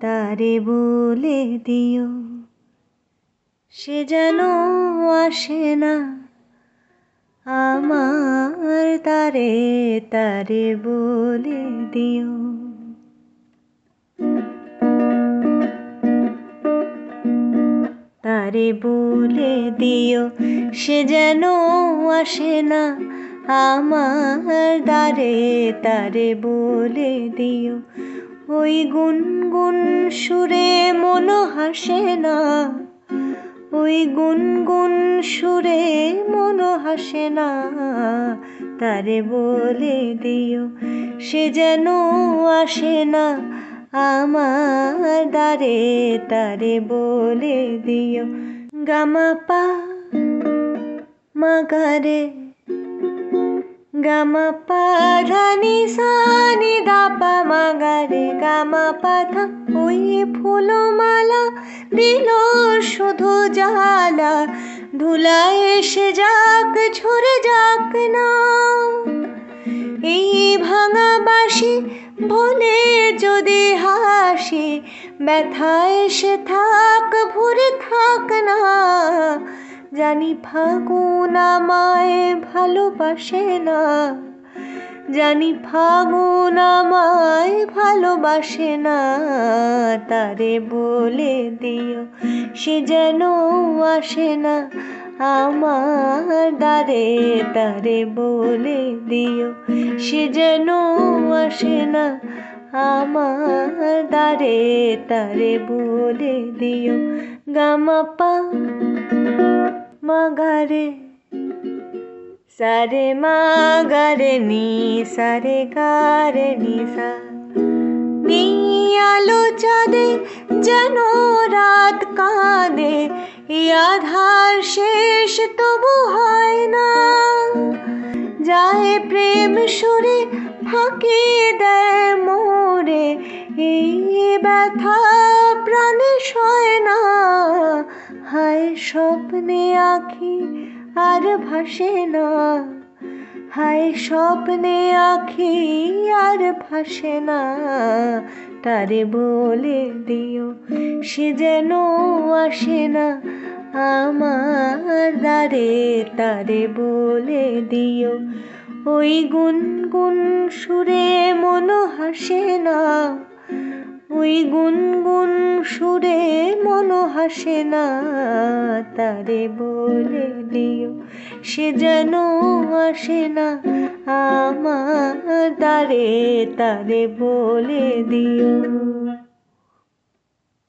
তারে বলে দিও, সে যেন আসে না। আমার তারে তারে বলে দিও। তারে বলে দিও, সে যেন আসে না। আমার দ্বারে তারে বলে দিও। ওই গুনগুন সুরে মন হাসে না। ওই গুনগুন সুরে মন হাসে না। তারে বলে দিও, সে যেন আসে না। আমার দ্বারে তারে বলে দিও। গামাপা মাগারে গামা পাধানি সানি দাপা মাগারে গামা পাধা ওই ফুলমালা দিল শুধু জ্বালা। ধুলা এসে যাক, ঝরে যাক না। এই ভাঙা বাসি ভোলে যদি হাসি, ব্যথা এসে থাক, ভরে থাক না। জানি ফাগুন আমায়, ভালোবাসে না। জানি ফাগুন আমায়, ভালোবাসে না। তারে বলে দিও, সে যেন আসে না আমার দ্বারে। তারে বলে দিও, সে যেন আসে না আমার দ্বারে। তারে বলে দিও, গামাপা। মাগারে। সারে মাগারে নি, সারে গারে নি সা। নি আলো চাঁদে যেন রাত কাঁদে আধার শেষ তবু হয় না। যায় প্রেম সুরে, ফাঁকি দেয় মোরে, এই ব্যথা প্রাণে সয় না। হায় স্বপ্নে আখি আর ভাসে না। হায় স্বপ্নে আখি আর ভাসে না। তারে বলে দিও, সে যেন আসে না। আমার দ্বারে তারে বলে দিও, ওই গুনগুন সুরে মন হাসে না। ওই গুনগুন সুরে মন হাসে না, তারে বলে দিও, সে যেন আসে না, আমার দ্বারে তারে বলে দিও।